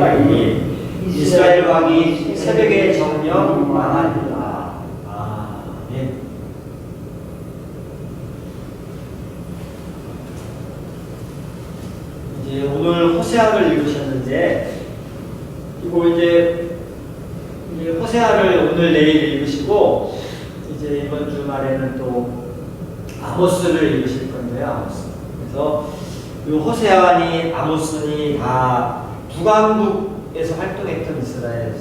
여행이 이스라엘 왕이 새벽에 정령 망하니라. 아, 네. 이제 오늘 호세아를 읽으셨는데 이거 이제 이제 호세아를 오늘 내일 읽으시고 이제 이번 주말에는 또 아모스를 읽으실 건데요. 그래서 이 호세아니 아모스니 다 북왕국에서 활동했던 이스라엘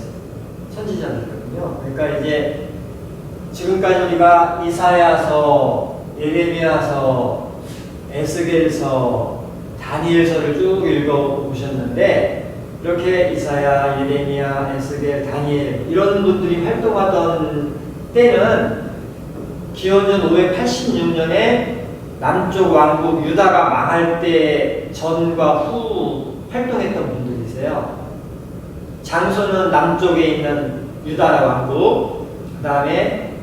선지자들이거든요. 그러니까 이제 지금까지 우리가 이사야서, 예레미야서, 에스겔서, 다니엘서를 쭉 읽어보셨는데 이렇게 이사야, 예레미야, 에스겔, 다니엘 이런 분들이 활동하던 때는 기원전 586년에 남쪽 왕국 유다가 망할 때 전과 후 활동했던 분들이세요. 장소는 남쪽에 있는 유다 왕국, 그 다음에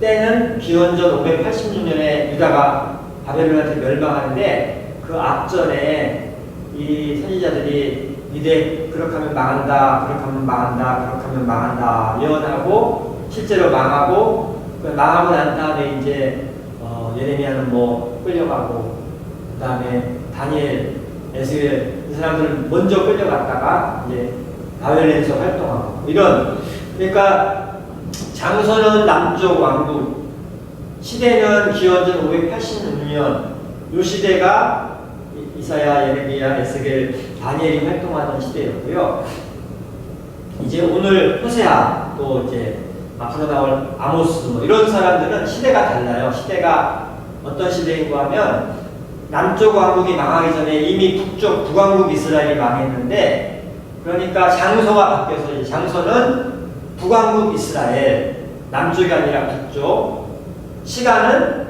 때는 기원전 586년에 유다가 바벨론한테 멸망하는데 그 앞전에 이 선지자들이 이대 그렇게 하면 망한다, 그렇게 하면 망한다, 그렇게 하면 망한다 예언하고 실제로 망하고 그 망하고 난 다음에 이제 어, 예레미야는 뭐 끌려가고 그 다음에 다니엘, 에스겔 이 사람들은 먼저 끌려갔다가 이제 바벨론에서 활동하고 이런 그러니까 장소는 남쪽 왕국 시대는 기원전 586년 이 시대가 이- 이사야, 예레미야, 에스겔, 다니엘이 활동하던 시대였고요. 이제 오늘 호세아 또 이제 앞으로 나올 아모스 뭐 이런 사람들은 시대가 달라요. 시대가 어떤 시대인가 하면 남쪽 왕국이 망하기 전에 이미 북쪽 북왕국 이스라엘이 망했는데 그러니까 장소가 바뀌어서 이제 장소는 북왕국 이스라엘 남쪽이 아니라 북쪽. 시간은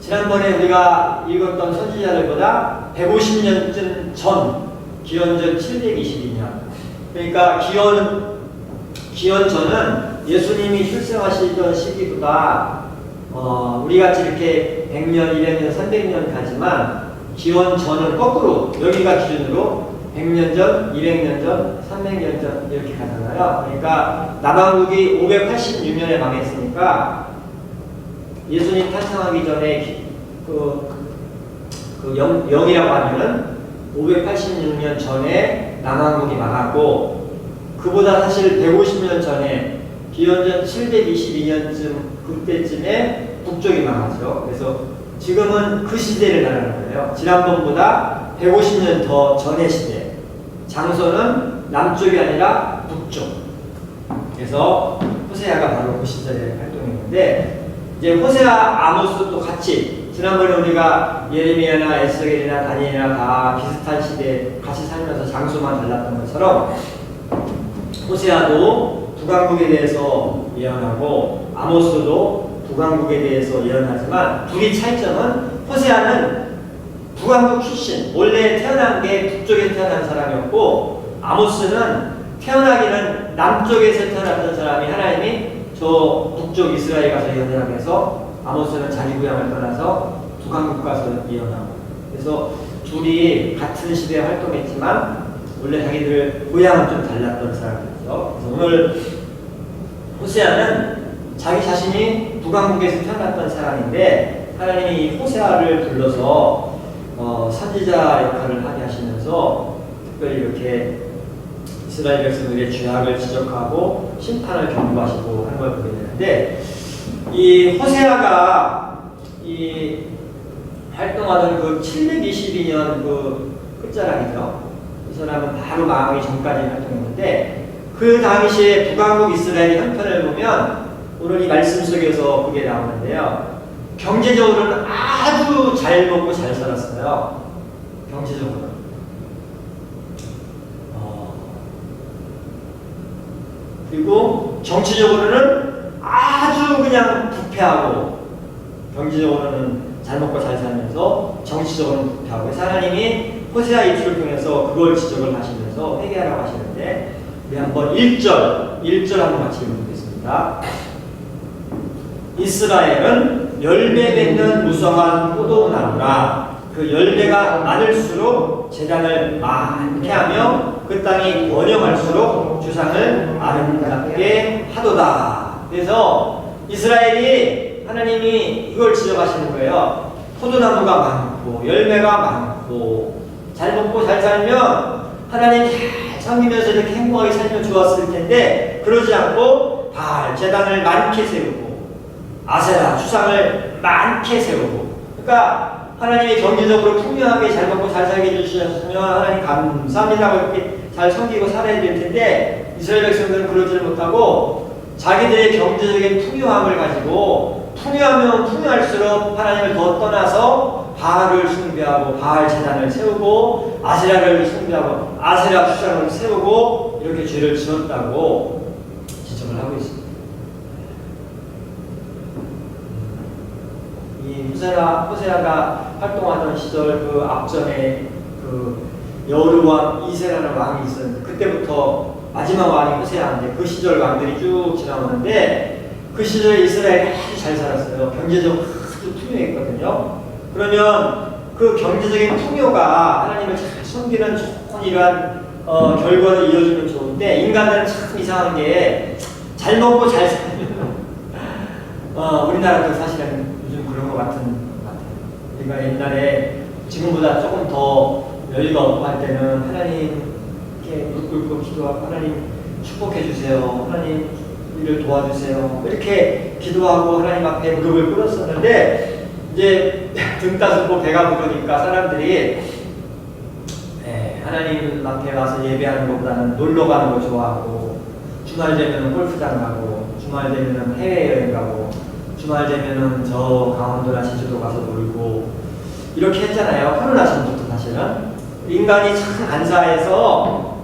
지난번에 우리가 읽었던 선지자들보다 150년쯤 전 기원전 722년. 그러니까 기원 기원 전은 예수님이 출생하시던 시기보다 어, 우리 같이 이렇게 100년, 200년, 300년 가지만 기원 전은 거꾸로 여기가 기준으로 100년 전, 200년 전, 300년 전 이렇게 가잖아요. 그러니까 남왕국이 586년에 망했으니까 예수님 탄생하기 전에 기- 그, 그 영, 영이라고 하면은 586년 전에 남왕국이 망하고 그보다 사실 150년 전에 기원전 722년쯤 그때쯤에 북쪽이 망하죠. 그래서 지금은 그 시대를 말하는 거예요. 지난번보다 150년 더 전의 시대. 장소는 남쪽이 아니라 북쪽. 그래서 호세아가 바로 그 시절에 활동했는데 이제 호세아 아모스도 같이 지난번에 우리가 예레미야나 에스겔이나 다니엘이나 다 비슷한 시대에 같이 살면서 장소만 달랐던 것처럼 호세아도 북왕국에 대해서 예언하고 아모스도 북왕국에 대해서 예언하지만 둘이 차이점은 호세아는 북왕국 출신 원래 태어난 게 북쪽에서 태어난 사람이었고 아모스는 태어나기는 남쪽에서 태어났던 사람이 하나님이 저 북쪽 이스라엘 가서 예언을 해서 아모스는 자기 고향을 떠나서 북왕국 가서 예언하고 그래서 둘이 같은 시대에 활동했지만 원래 자기들 고향은 좀 달랐던 사람들이죠. 그래서 오늘 호세아는 자기 자신이 북왕국에서 태어났던 사람인데 하나님이 이 호세아를 불러서 어, 선지자 역할을 하게 하시면서 특별히 이렇게 이스라엘 백성들의 죄악을 지적하고 심판을 경고하시고 하는 걸 보게 되는데 이 호세아가 이 활동하던 그 722년 그 끝자락이죠. 이 사람은 바로 망하기 전까지 활동했는데 그 당시에 북왕국 이스라엘의 형편을 보면 오늘 이 말씀 속에서 그게 나오는데요. 경제적으로는 아주 잘 먹고 잘 살았어요. 경제적으로. 어, 그리고 정치적으로는 아주 그냥 부패하고 경제적으로는 잘 먹고 잘 살면서 정치적으로는 부패하고 하나님이 호세아 입술을 통해서 그걸 지적을 하시면서 회개하라고 하시는데 우리 한번 1절 1절 한번 같이 읽어보겠습니다. 이스라엘은 열매 맺는 무성한 포도나무라 그 열매가 많을수록 재단을 많게 하며 그 땅이 번영할수록 주상을 아름답게 하도다. 그래서 이스라엘이 하나님이 이걸 지적하시는 거예요. 포도나무가 많고 열매가 많고 잘 먹고 잘 살면 하나님 잘 섬기면서 이렇게 행복하게 살면 좋았을 텐데 그러지 않고 바알 재단을 많게 세우고 아세라 추상을 많게 세우고. 그러니까 하나님이 경제적으로 풍요하게 잘 먹고 잘 살게 해주셨으면 하나님 감사합니다고 이렇게 잘 섬기고 살아야 될 텐데 이스라엘 백성들은 그러지를 못하고 자기들의 경제적인 풍요함을 가지고 풍요하면 풍요할수록 하나님을 더 떠나서 바알을 숭배하고 바알 재단을 세우고 아세라를 숭배하고 아세라 추상을 세우고 이렇게 죄를 지었다고 지적을 하고 있습니다. 이 호세아 호세아가 활동하던 시절 그 앞전에 그 여르왕 이세라는 왕이 있었는데 그때부터 마지막 왕이 호세아인데 그 시절 왕들이 쭉 지나오는데 그 시절에 이스라엘이 아주 잘 살았어요. 경제적으로 아주 풍요했거든요. 그러면 그 경제적인 풍요가 하나님을 잘 섬기는 좋은 이러한 어, 결과를 이어주면 좋은데 인간은 참 이상한 게 잘 먹고 잘 살면 어, 우리나라도 사실은 요즘 그런 것 같은 것 같아요. 우리가 옛날에 지금보다 조금 더 여유가 없고 할 때는 하나님 이렇게 무릎 꿇고 기도하고 하나님 축복해 주세요. 하나님 일을 도와주세요. 이렇게 기도하고 하나님 앞에 무릎을 꿇었었는데 이제 등 따스고 배가 부르니까 사람들이 예, 하나님 앞에 와서 예배하는 것보다는 놀러 가는 거 좋아하고 주말 되면은 골프장 가고 주말 되면은 해외 여행 가고 주말 되면은 저 강원도나 제주도 가서 놀고 이렇게 했잖아요. 코로나 전부터 사실은 인간이 참 간사해서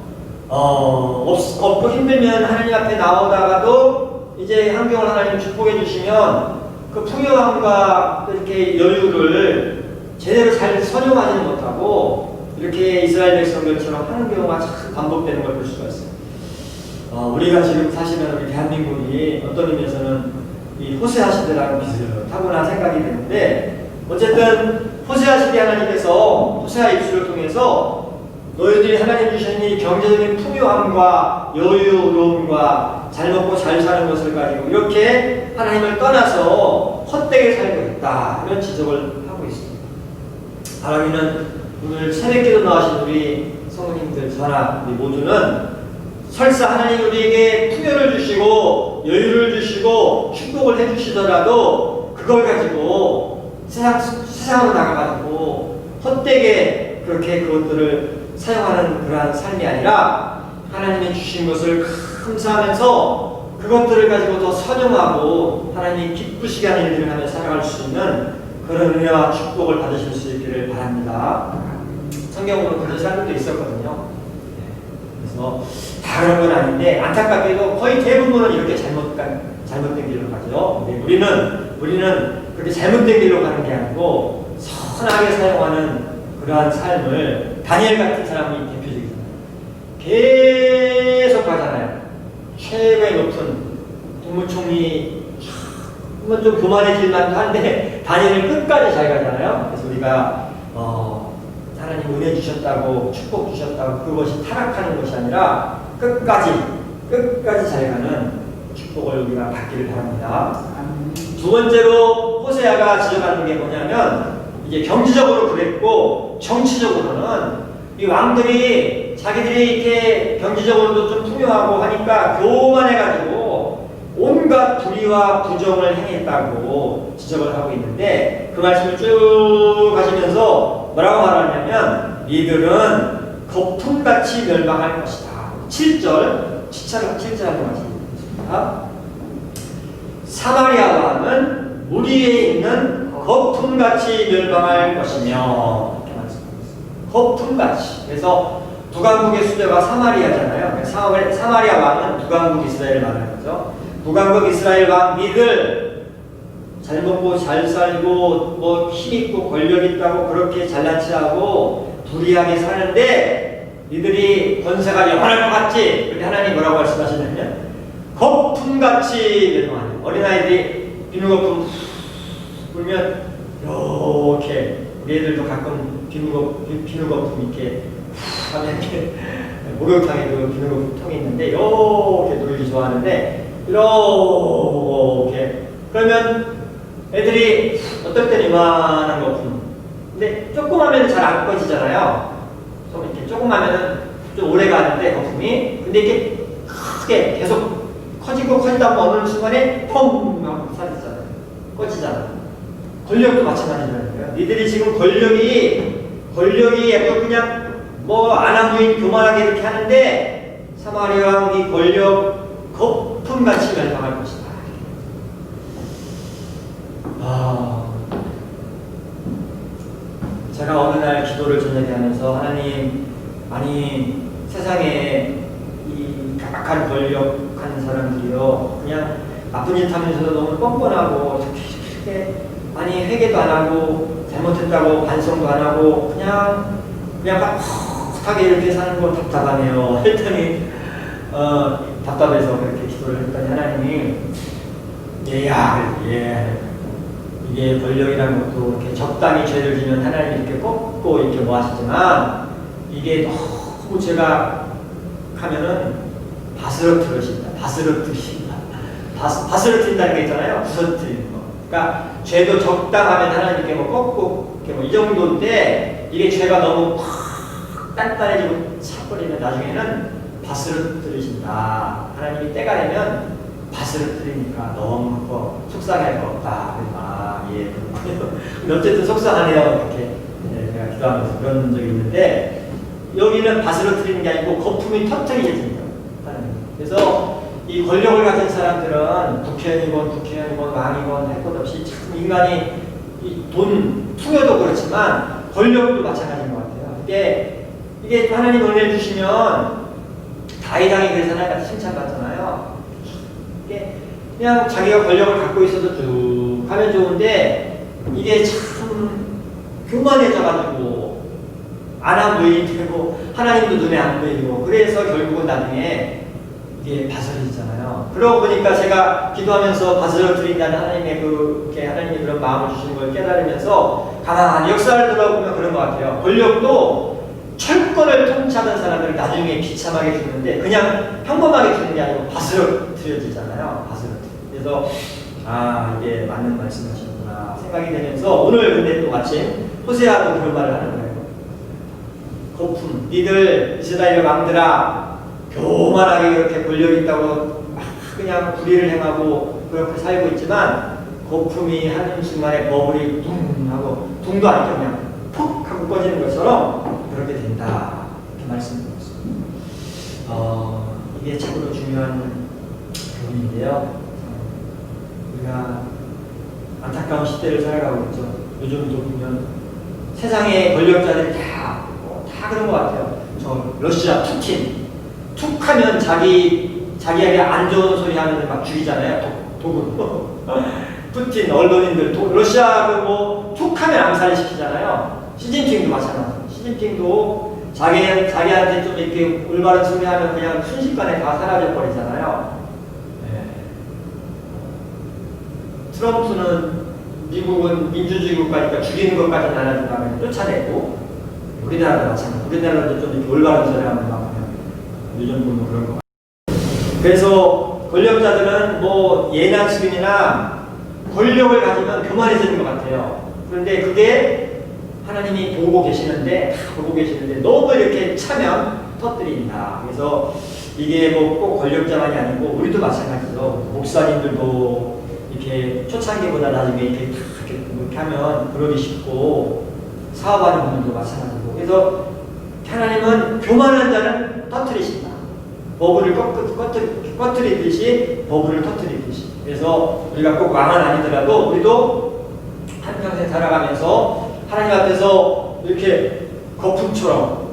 어, 없, 없고 힘들면 하나님 앞에 나오다가도 이제 환경을 하나님 축복해 주시면 그 풍요함과 이렇게 여유를 제대로 잘 선용하지는 못하고 이렇게 이스라엘 백성들처럼 하는 경우가 참 반복되는 걸 볼 수가 있어요. 어, 우리가 지금 사시는 우리 대한민국이 어떤 의미에서는 이 호세아 시대라는 비슷하구나 생각이 드는데 어쨌든 호세아 시대 하나님께서 호세아 입술을 통해서 너희들이 하나님 주신 이 경제적인 풍요함과 여유로움과 잘 먹고 잘 사는 것을 가지고 이렇게 하나님을 떠나서 헛되게 살고 있다 이런 지적을 하고 있습니다. 바라기는 오늘 새벽기도 나오신 우리 성도님들 저나 우리 모두는 설사 하나님 우리에게 풍요를 주시고 여유를 주시고 축복을 해주시더라도 그걸 가지고 세상, 세상으로 나가가지고 헛되게 그렇게 그것들을 사용하는 그러한 삶이 아니라 하나님이 주신 것을 감사하면서 그것들을 가지고 더 선용하고 하나님 기쁘시게 하는 일들을 하며 살아갈 수 있는 그런 은혜와 축복을 받으실 수 있기를 바랍니다. 성경으로 그런 사람들도 있었거든요. 그래서 다 그런 건 아닌데 안타깝게도 거의 대부분은 이렇게 잘못 간 잘못된 길로 가죠. 근데 우리는 우리는 그렇게 잘못된 길로 가는 게 아니고 선하게 사용하는 그러한 삶을 다니엘 같은 사람이 대표적이잖아요. 계속 가잖아요. 최고의 높은 국무총리 한번 좀 교만해질 만도 한데 다니엘은 끝까지 잘 가잖아요. 그래서 우리가 어, 하나님 은혜 주셨다고 축복 주셨다고 그것이 타락하는 것이 아니라 끝까지 끝까지 잘 가는 축복을 우리가 받기를 바랍니다. 두 번째로 호세아가 지적하는 게 뭐냐면 이제 경제적으로 그랬고 정치적으로는 이 왕들이 자기들이 이렇게 경제적으로도 좀 풍요하고 하니까 교만해가지고 온갖 불의와 부정을 행했다고 지적을 하고 있는데 그 말씀을 쭉 하시면서 뭐라고 말하냐면 이들은 거품같이 멸망할 것이다. 7절, 7절, 7절 한번 말씀드리겠습니다. 사마리아 왕은 물 위에 있는 거품같이 멸망할 것이며 거품같이. 그래서 북왕국의 수도가 사마리아잖아요. 사마리- 사마리아 왕은 북왕국 이스라엘을 말하는 거죠. 북왕국 이스라엘 왕 니들 잘 먹고 잘 살고 뭐 힘있고 권력 있다고 그렇게 잘난 체하고 불의하게 사는데 니들이 권세가 영원할 것 같지? 그런데 하나님 뭐라고 말씀하시냐면 거품같이 멸망하는 어린아이들이 비누거품 불면 이렇게 우리 애들도 가끔 비누거 비- 비누거품 이렇게 후 하면 이렇게 목욕탕에 그 비누거품 통이 있는데 이렇게 놀기 좋아하는데 이렇게 그러면 애들이 어떨 때는 이만한 거품 근데 조금 하면 잘 안 꺼지잖아요. 좀 이렇게 조금 하면은 좀 오래 가는데 거품이 근데 이렇게 크게 계속 커지고 커지다 보면 어느 순간에 펑 하고 사라지잖아요. 꺼지잖아. 권력도 마찬가지라는 거예요. 니들이 지금 권력이 권력이 약간 그냥 뭐 아나무인 교만하게 이렇게 하는데 사마리아 왕이 권력 거품같이 멸망할 것이다. 아, 제가 어느 날 기도를 저녁에 하면서 하나님 아니 세상에 이 각박한 권력한 사람들이요 그냥 나쁜 짓 하면서도 너무 뻔뻔하고 이렇게 이렇게 아니 회개도 안 하고 잘못했다고 반성도 안 하고 그냥 그냥 막 헛하게 이렇게 사는 거 답답하네요 했더니 어 답답해서 그렇게 기도를 했더니 하나님이 예야 예 이게 권력이라는 것도 이렇게 적당히 죄를 지면 하나님이 이렇게 꺾고 이렇게 뭐 하시지만 이게 너무 제가 하면은 바스러트러신다. 바스러트신다. 바스, 바스러트린다는 게 있잖아요. 부서뜨리는 거. 그러니까 죄도 적당하면 하나님께 뭐 꺾고 이렇게 뭐 이 정도인데 이게 죄가 너무 팍 단단해지고 차버리면 나중에는 바스러트리신다. 하나님이 때가 되면 바스러트리니까 너무 뭐 속상할 거 없다. 그래서 아, 예. 근데 어쨌든 속상하네요. 이렇게 예, 제가 기도하면서 그런 적이 있는데 여기는 바스러트리는 게 아니고 거품이 터트리게 하나님. 그래서 이 권력을 가진 사람들은 국회의원, 국회의원, 왕이건 할 것 없이 참 인간이 이돈 투여도 그렇지만 권력도 마찬가지인 것 같아요. 이게 이게 하나님 은혜 주시면 다이당이 그래서 하나님한테 칭찬받잖아요. 그냥 자기가 권력을 갖고 있어도 쭉 하면 좋은데 이게 참 교만해져가지고 안한 부인이 되고 하나님도 눈에 안 보이고 그래서 결국은 나중에 이게 바스러지잖아요. 그러고 보니까 제가 기도하면서 바스러 드린다는 하나님의 그게 하나님이 그런 마음을 주신 걸 깨달으면서 가만한 역사를 돌아보면 그런 것 같아요. 권력도 철권을 통치하던 사람들이 나중에 비참하게 죽는데 그냥 평범하게 죽는 게 아니고 바스러 드려지잖아요. 바스러 그래서 아 이게 맞는 말씀하시는구나 생각이 되면서 오늘 근데 또 마침 호세아도 그런 말을 하는 거예요. 거품, 니들 이스라엘 왕들아 교만하게 그렇게 권력 있다고 막 그냥 불의를 행하고 그렇게 살고 있지만 거품이 한순간에 버블이 둥 하고 둥도 아니고 그냥 푹 하고 꺼지는 것처럼 그렇게 된다 이렇게 말씀드렸습니다. 어, 이게 참으로 중요한 부분인데요. 어, 우리가 안타까운 시대를 살아가고 있죠. 요즘도 보면 세상의 권력자들이 다, 어, 다 그런 것 같아요. 저 러시아 푸틴 툭 하면 자기 자기에게 안 좋은 소리 하면 막 죽이잖아요. 독, 독으로. 푸틴 언론인들 도, 러시아 그뭐 툭 하면 암살을 시키잖아요. 시진핑도 마찬가지. 시진핑도 자기 자기한테 좀 이렇게 올바른 소리 하면 그냥 순식간에 다 사라져 버리잖아요. 네. 트럼프는 미국은 민주주의 국가니까 죽이는 안 하지만 쫓아내고 우리나라도 마찬가지. 우리나라도 좀 이렇게 올바른 소리 하면 막 요즘 보면 그런 거. 그래서 권력자들은 뭐 예나 지금이나 권력을 가지면 교만해지는 것 같아요. 그런데 그게 하나님이 보고 계시는데 다 보고 계시는데 너무 이렇게 차면 터뜨린다. 그래서 이게 뭐 꼭 권력자만이 아니고 우리도 마찬가지죠. 목사님들도 이렇게 초창기보다 나중에 이렇게 다 이렇게 하면 그러기 쉽고 사업하는 분들도 마찬가지고 그래서 하나님은 교만한 자는 터뜨리신다. 버블을 꺼뜨리듯이 버블을 터뜨리듯이 그래서 우리가 꼭 왕은 아니더라도 우리도 한평생 살아가면서 하나님 앞에서 이렇게 거품처럼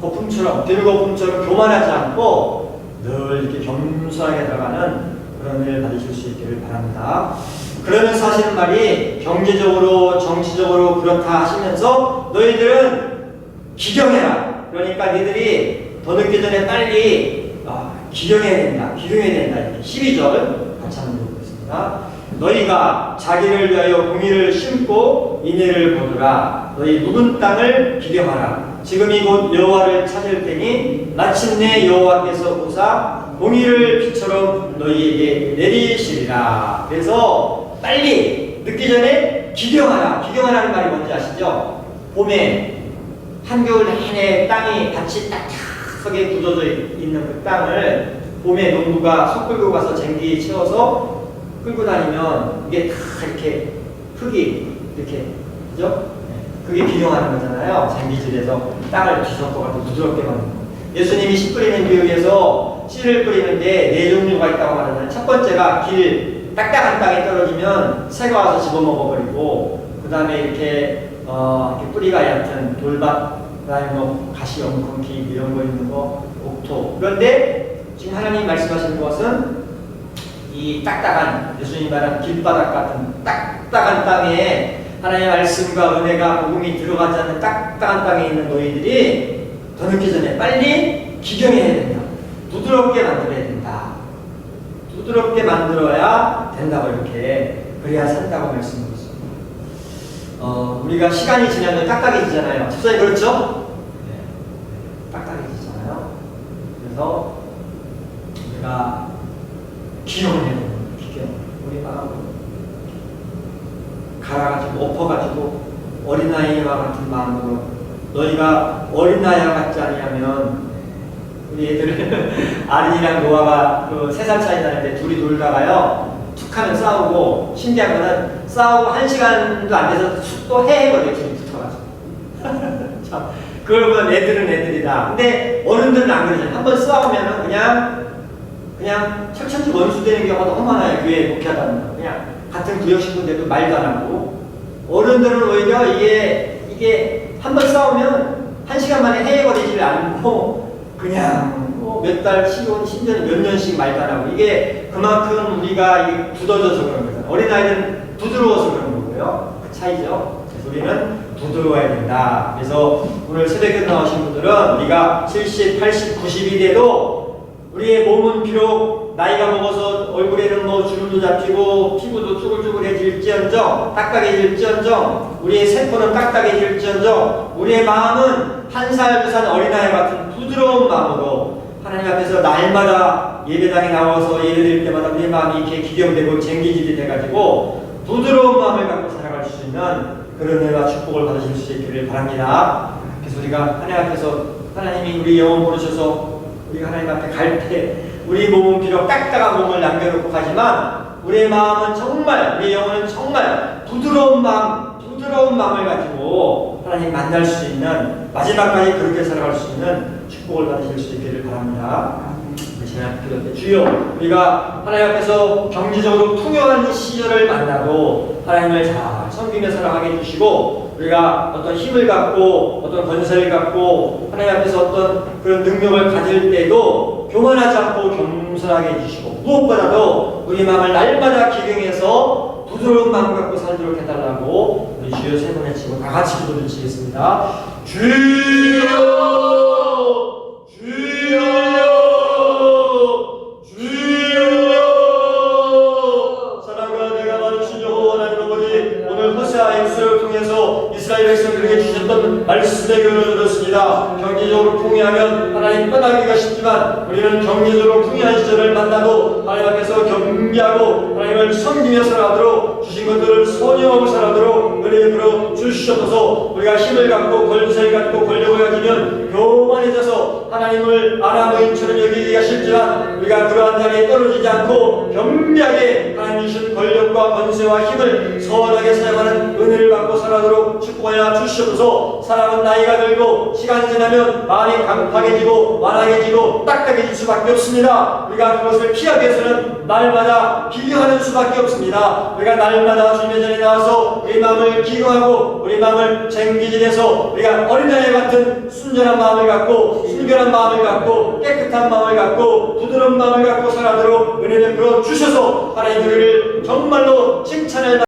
거품처럼 비누거품처럼 교만하지 않고 늘 이렇게 겸손하게 나가는 그런 일 받으실 수 있기를 바랍니다. 그러면서 하시는 말이 경제적으로 정치적으로 그렇다 하시면서 너희들은 기경해라. 그러니까 너희들이 더 늦기 전에 빨리 아, 기경해야 된다. 기경해야 된다. 이렇게 12절 같이 한번 읽어보겠습니다. 너희가 자기를 위하여 공의를 심고 인애를 거두라. 너희 묵은 땅을 기경하라. 지금 이곳 여호와를 찾을 때니 마침내 여호와께서 오사 공의를 비처럼 너희에게 내리시리라. 그래서 빨리 늦기 전에 기경하라. 기경하라는 말이 뭔지 아시죠? 봄에 한겨울 내내 땅이 밭이 딱딱 하게 굳어져 있는 그 땅을 봄에 농부가 소 끌고 가서 쟁기 채워서 끌고 다니면 이게 다 이렇게 흙이 이렇게 그죠? 네. 그게 기경하는 거잖아요. 쟁기질에서 땅을 뒤섞어 가지고 부드럽게 만드는 거. 예수님이 씨 뿌리는 교육에서 씨를 뿌리는데 네 종류가 있다고 말하잖아요. 첫 번째가 길 딱딱한 땅에 떨어지면 새가 와서 집어먹어버리고 그 다음에 이렇게 어, 이렇게 뿌리가 얕은 돌밭, 그다음에 뭐 가시, 엉겅퀴 이런 거 있는 거, 옥토. 그런데 지금 하나님 말씀하시는 것은 이 딱딱한 예수님 말한 길바닥 같은 딱딱한 땅에 하나님의 말씀과 은혜가 복음이 들어가지 않는 딱딱한 땅에 있는 너희들이 더 늦기 전에 빨리 기경해야 된다. 부드럽게 만들어야 된다. 부드럽게 만들어야 된다고 이렇게 그래야 산다고 있습니다. 어, 우리가 시간이 지나면 딱딱해지잖아요. 집사님 그렇죠? 네. 딱딱해지잖아요. 그래서 우리가 됩니다. 기용. 우리 마음으로 갈아가지고 엎어가지고 어린아이와 같은 마음으로 너희가 어린아이와 같지 아니하면 우리 애들 아린이랑 노아가 그 세 살 차이 나는데 둘이 놀다가요 툭 하면 싸우고 신기한 거는 싸우고 한 시간도 안 돼서 또 해버려요 둘이 붙어가지고. 참 그걸 보면 애들은 애들이다. 근데 어른들은 안 그러잖아요 한번 싸우면은 그냥 그냥 철천지 원수 되는 경우가 너무 많아요 교회에 목회하다 보면. 그냥 같은 구역 식구인데도 말도 안 하고. 어른들은 오히려 이게 이게 한 번 싸우면 한 시간 만에 해버리지를 않고 그냥 뭐 몇 달, 10년, 10년, 몇 년씩 말도 안 하고. 이게 그만큼 우리가 굳어져서 그런 거잖아요. 어린아이는 부드러워서 그런 거고요. 그 차이죠. 그래서 우리는 부드러워야 된다. 그래서 오늘 새벽에 나오신 분들은 우리가 70, 80, 90이 돼도 우리의 몸은 비록 나이가 먹어서 얼굴에는 뭐 주름도 잡히고 피부도 쭈글쭈글해질지언정 딱딱해질지언정 우리의 세포는 딱딱해질지언정 우리의 마음은 한 살 두 살 어린아이 같은 부드러운 마음으로 하나님 앞에서 날마다 예배당에 나와서 예배 드릴 때마다 우리의 마음이 이렇게 기경되고 쟁기질이 돼가지고 부드러운 마음을 갖고 살아갈 수 있는 그런 은혜와 축복을 받으실 수 있기를 바랍니다. 그래서 우리가 하나님 앞에서 하나님이 우리 영혼 부르셔서 우리가 하나님 앞에 갈 때 우리 몸은 비록 딱딱한 몸을 남겨놓고 가지만 우리의 마음은 정말 우리 영혼은 정말 부드러운 마음 부드러운 마음을 가지고 하나님 만날 수 있는 마지막까지 그렇게 살아갈 수 있는 축복을 받으실 수 있기를 바랍니다. 기도할 때 주여 우리가 하나님 앞에서 경제적으로 풍요한 시절을 만나도 하나님을 잘 섬기며 살아가게 해주시고 우리가 어떤 힘을 갖고 어떤 건설을 갖고 하나님 앞에서 어떤 그런 능력을 가질 때도 교만하지 않고 겸손하게 해주시고 무엇보다도 우리 마음을 날마다 기경해서 부드러운 마음 갖고 살도록 해달라고 우리 주여 세 번에 치고 다 같이 기도를 드리겠습니다. 주여 풍요하면 하나님 떠나기가 쉽지만 우리는 경제적으로 풍요한 시절을 만나도 하나님 앞에서 경계하고 하나님을 섬기며 살아가도록 주신 것들을 소유하고 살아가도록 은혜 베풀어 주시옵소서. 우리가 힘을 갖고 권세를 갖고 권력을 가지면 교만해져서 하나님을 아나무인처럼 떨어지지 않고 겸비하게 하나님 주신 권력과 권세와 힘을 선하게 사용하는 은혜를 받고 살아도록 축복하여 주시옵소서. 사람은 나이가 들고 시간이 지나면 마음이 강팍해지고 완악해지고 딱딱해질 수밖에 없습니다. 우리가 그것을 피하기 위해서는 날마다 기경하는 수밖에 없습니다. 우리가 날마다 주님의 전에 나와서 우리 마음을 기경하고 우리 마음을 쟁기질해서 우리가 어린아이 같은 순전한 마음을 갖고 순결한 마음을 갖고 깨끗한 마음을 갖고 부드러운 마음을 갖고 살아도록 은혜를 베풀어 주셔서 하나님 우리를 정말로 칭찬할